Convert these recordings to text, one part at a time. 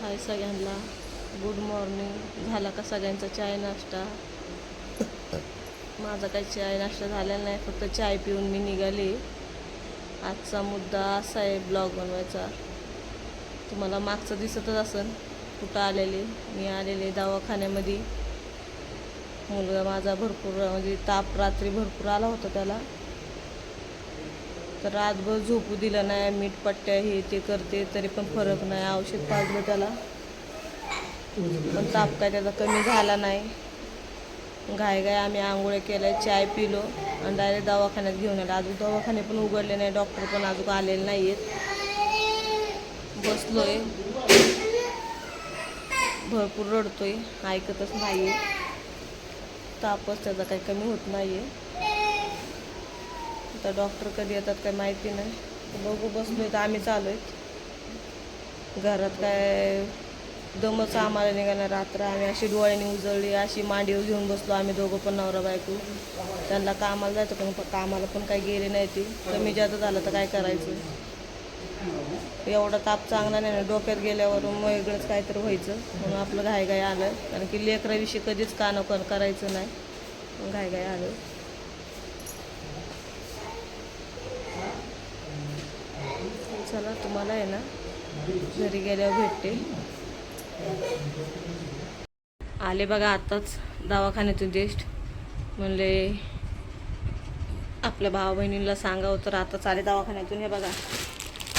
हाय सगळ्यांना. Good morning झाला का सगळ्यांचा चाय नाश्ता? माझा काही चाय नाश्ता झालेला नाही फक्त चाय पिऊन मी निघाली. आजचा मुद्दा असा आहे ब्लॉग बनवायचा. तुम्हाला मागचं दिसतच असेल कुठं आलेले? मी आलेले दवाखान्यामध्ये. मुलगा माझा भरपूर म्हणजे ताप रात्री भरपूर आला होता त्याला. तर रातभर झोपू दिलं नाही मीठ पट्ट्या हे ते करते तरी पण फरक नाही औषध पाजलं त्याला. पण ताप काय त्याचा कमी झाला नाही. घाय घाय आम्ही आंघोळ्या केल्या चाय पिलो आणि डायरेक्ट दवाखान्यात घेऊन आलो. अजून दवाखाने पण उघडले नाही डॉक्टर पण अजून आलेले नाही आहेत बसलोय. भरपूर रडतोय ऐकतच नाही आहे तापच त्याचा काही कमी होत नाही आहे आता डॉक्टर कधी येतात काय माहिती नाही. बघू बसलो तर आम्ही चालू आहेत. घरात काय दमच आम्हाला निघाला रात्र आम्ही अशी डोळ्याने उजळली अशी मांडीवर घेऊन बसलो आम्ही दोघं पण नवरा बायको. त्यांना कामाला जायचं पण कामाला पण काही गेले नाही ती. कमी जास्त झालं तर काय करायचं? एवढा ताप चांगला नाही ना. डोक्यात गेल्यावर मग वेगळंच काहीतरी व्हायचं. म्हणून आपलं घाय घाय आलं. कारण की लेकराविषयी कधीच कानं करायचं नाही. मग घाय घाय आलं. चला तुम्हाला आहे ना घरी गेल्यावर भेटते. आले बघा आताच दवाखान्यातून जेस्ट म्हणले आपल्या भावा बहिणीला सांगावं तर आताच आले दवाखान्यातून हे बघा.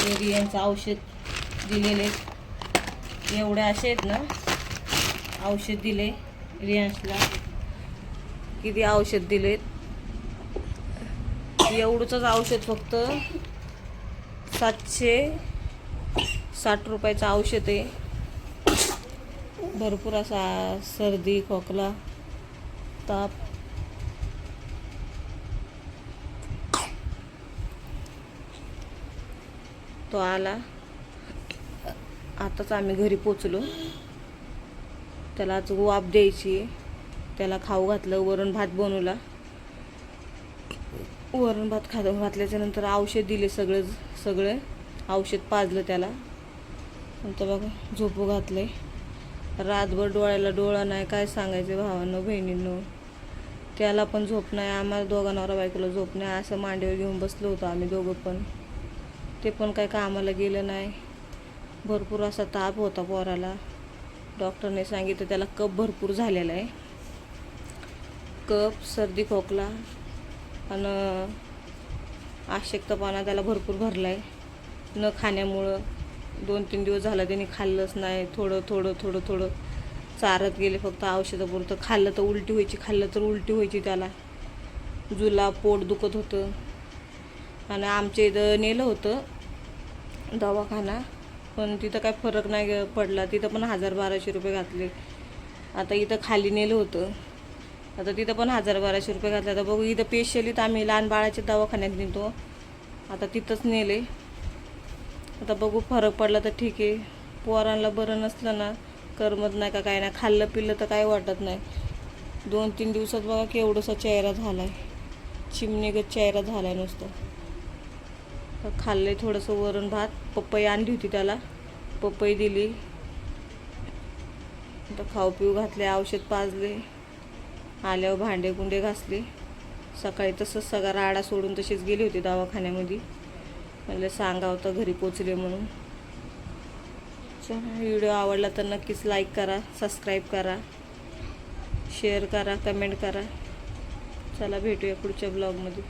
एरियांचं औषध दिलेले एवढे असे आहेत ना औषध दिले रियांशला किती औषध दिलेत. एवढंच औषध फक्त सातशे साठ रुपयाचं औषध आहे. भरपूर असा सर्दी खोकला ताप. तो आला. आताच आम्ही घरी पोचलो. त्याला आज वाफ द्यायची त्याला खाऊ घातलं वरून भात बनवला. वरण भात खा घातल्याच्या नंतर औषध दिले सगळे सगळे. औषध पाजलं त्याला. नंतर बघा झोपू घातले रातभर डोळ्याला डोळा नाही काय सांगायचे भावांनो बहिणींनो. त्याला पण झोप नाही आम्हाला दोघांवर बायकोला झोप नाही असं मांडीवर घेऊन बसलो होतो आम्ही दोघं पण. ते पण काय कामाला गेलं नाही. भरपूर असा ताप होता पोराला. डॉक्टरने सांगितलं त्याला कप भरपूर झालेला आहे. कप सर्दी खोकला आणि अशक्तपणा त्याला भरपूर भरला आहे न खाण्यामुळं दोन तीन दिवस झालं त्याने खाल्लंच नाही. थोडं थोडं थोडं थोडं चारत गेले फक्त औषधापुरतं. खाल्लं तर उलटी व्हायची खाल्लं तर उलटी व्हायची त्याला. जुला पोट दुखत होतं. आणि आमच्या इथं नेलं होतं दवाखाना पण तिथं काय फरक नाही पडला. तिथं पण हजार बाराशे रुपये घातले. आता इथं खाली नेलं होतं. आता तिथं पण हजार बाराशे रुपये घातले. आता बघू इथं पेशलीत आम्ही लहान बाळाच्या दवाखान्यात नेतो. आता तिथंच नेले. आता बघू फरक पडला तर ठीक आहे. पोरांना बरं नसलं ना करमत नाही का काय नाही. खाल्लं पिल्लं तर काय वाटत नाही. दोन तीन दिवसात बघा केवढंसा चेहरा झाला आहे चिमणीगत चेहरा झाला आहे नुसतं. तर खाल्ले थोडंसं वरण भात. पपई आणली होती त्याला. पपई दिली. तर खाऊ पिऊ घातले औषध पाजले. आल्यावर भांडे कुंडे घासले. सकाळी तसंच सगळा राडा सोडून तशीच गेली होती दवाखान्यामध्ये. म्हणलं सांगावं तर घरी पोचले म्हणून. चला व्हिडिओ आवडला तर नक्कीच लाईक करा सबस्क्राईब करा शेअर करा कमेंट करा. चला भेटूया पुढच्या ब्लॉगमध्ये